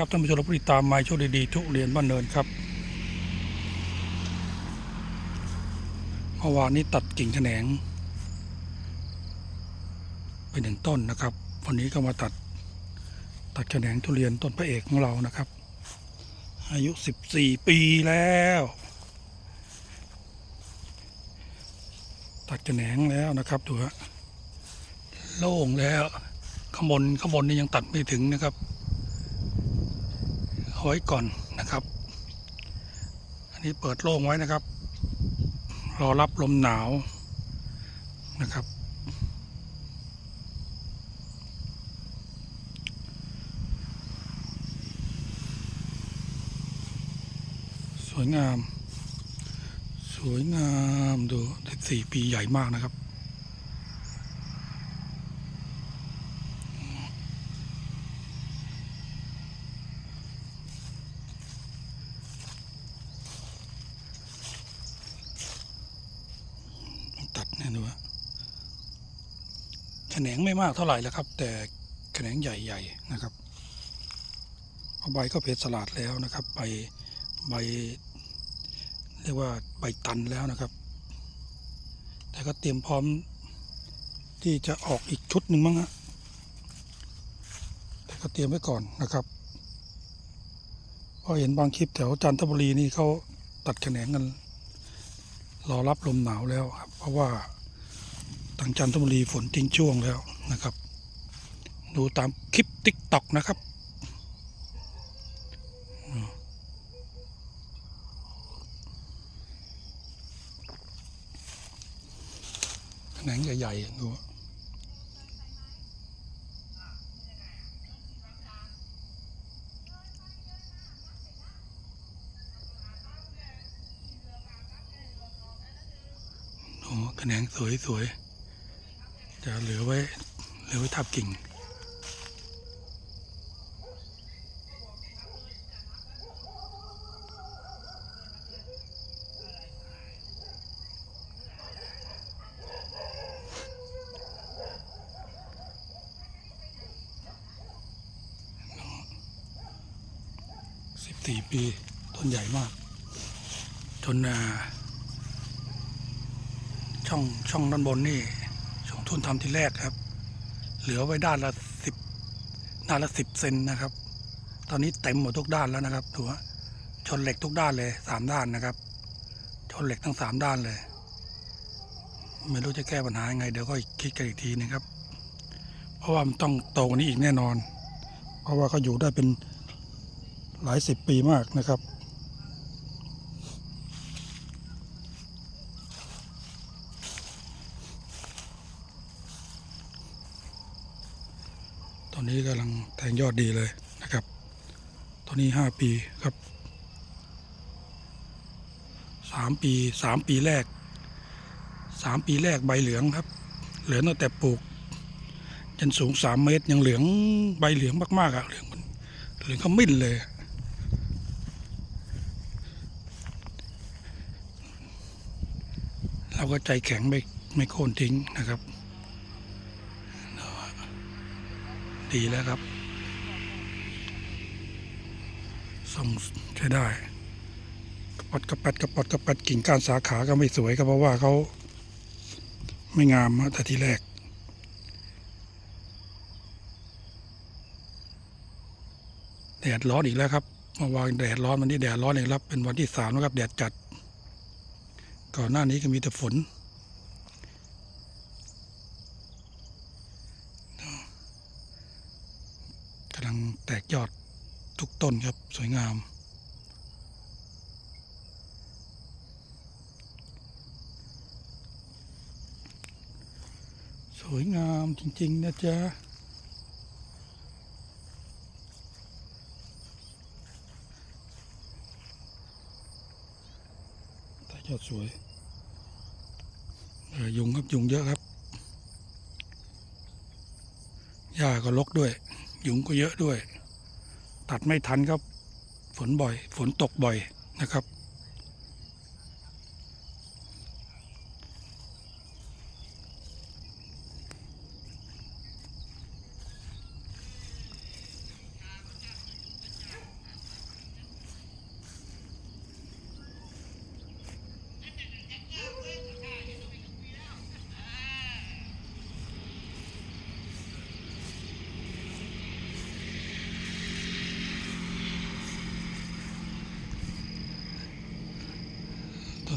ครับท่านผู้ชมผู้ติดตามมค์โชคดีๆทุเรียนบ้านเนินครับเมื่อวานนี้ตัดกิ่งแขนงไปหนึ่งต้นนะครับ วันนี้ก็มาตัดตัดแขนงทุเรียนต้นพระเอกของเรานะครับ อายุ 14 ปีแล้ว ตัดแขนงแล้วนะครับดูฮะโล่งแล้วข้างบนข้างบนนี่ยังตัดไม่ถึงนะครับ ไว้ก่อนนะครับ อันนี้เปิดโล่งไว้นะครับ รอรับลมหนาวนะครับ สวยงาม สวยงามดูสี่ปีใหญ่มากนะครับ ตั ดเนี่ยดูว่าแขนงไม่มากเท่าไหร่แล้วครับ แต่แขนงใหญ่ๆนะครับเอาใบก็เพชรสลัดแล้วนะครับใบใบเรียกว่าใบตันแล้วนะครับ แต่ก็เตรียมพร้อมที่จะออกอีกชุดหนึ่งมั้งฮะแต่ก็เตรียมไว้ก่อนนะครับเพราะเห็นบางคลิปแถวจันทบุรีนี่เขาตัดแขนงกันรอรับลมหนาวแล้วครับ เพราะว่า ทางจันทบุรีฝนทิ้งช่วงแล้วนะครับ ดูตามคลิปติ๊กต็อกนะครับแขนงใหญ่ๆดูโอ้แขนงสวยๆ จะเหลือไว้เหลือไว้ทับกิ่งสิบสี่ปีต้นใหญ่มาก จนช่องช่องด้านบนนี่ ทุนทำทีแรกครับ เหลือไว้ด้านละสิบด้านละสิบเซนนะครับ ตอนนี้เต็มหมดทุกด้านแล้วนะครับดูว่าชนเหล็กทุกด้านเลยสามด้านนะครับ ชนเหล็กทั้งสามด้านเลย ไม่รู้จะแก้ปัญหายังไง เดี๋ยวก็คิดกันอีกทีนะครับ เพราะว่ามันต้องโตกว่านี้อีกแน่นอน เพราะว่าเขาอยู่ได้เป็นหลายสิบปีมากนะครับ ตอนนี้กำลังแทงยอดดีเลยนะครับ ตอนนี้ห้าปีครับสามปีสามปีแรกสามปีแรกใบเหลืองครับ เหลืองตั้งแต่ปลูกจนสูงสามเมตรยังเหลืองใบเหลืองมากๆอะเหลืองมันเหลืองขมิ้นเลยเราก็ใจแข็งไม่ไม่โค่นทิ้งนะครับ ดีแล้วครับส่งใช้ได้กระปัดกระปัดกระปัดกระปัดกิ่งก้านสาขาก็ไม่สวยครับเพราะว่าเขาไม่งามอะแต่ทีแรกแดดร้อนอีกแล้วครับเมื่อวานแดดร้อนวันนี้แดดร้อนอีกแล้วเป็นวันที่สามแล้วครับแดดจัด ก่อนหน้านี้ก็มีแต่ฝน กำลัง แตกยอดทุกต้นครับสวยงาม สวยงามจริง ๆ นะจ๊ะแต่ยอดสวยยุงครับยุงเยอะครับหญ้าก็รกด้วย ยุงก็เยอะด้วย ตัดไม่ทันครับ ฝนบ่อย ฝนตกบ่อยนะครับ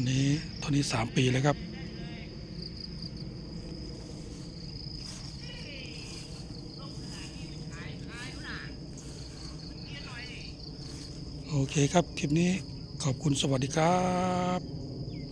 อนนี้ตอนนี้สามปีแล้วครับ โอเคครับ คลิปนี้ขอบคุณสวัสดีครับ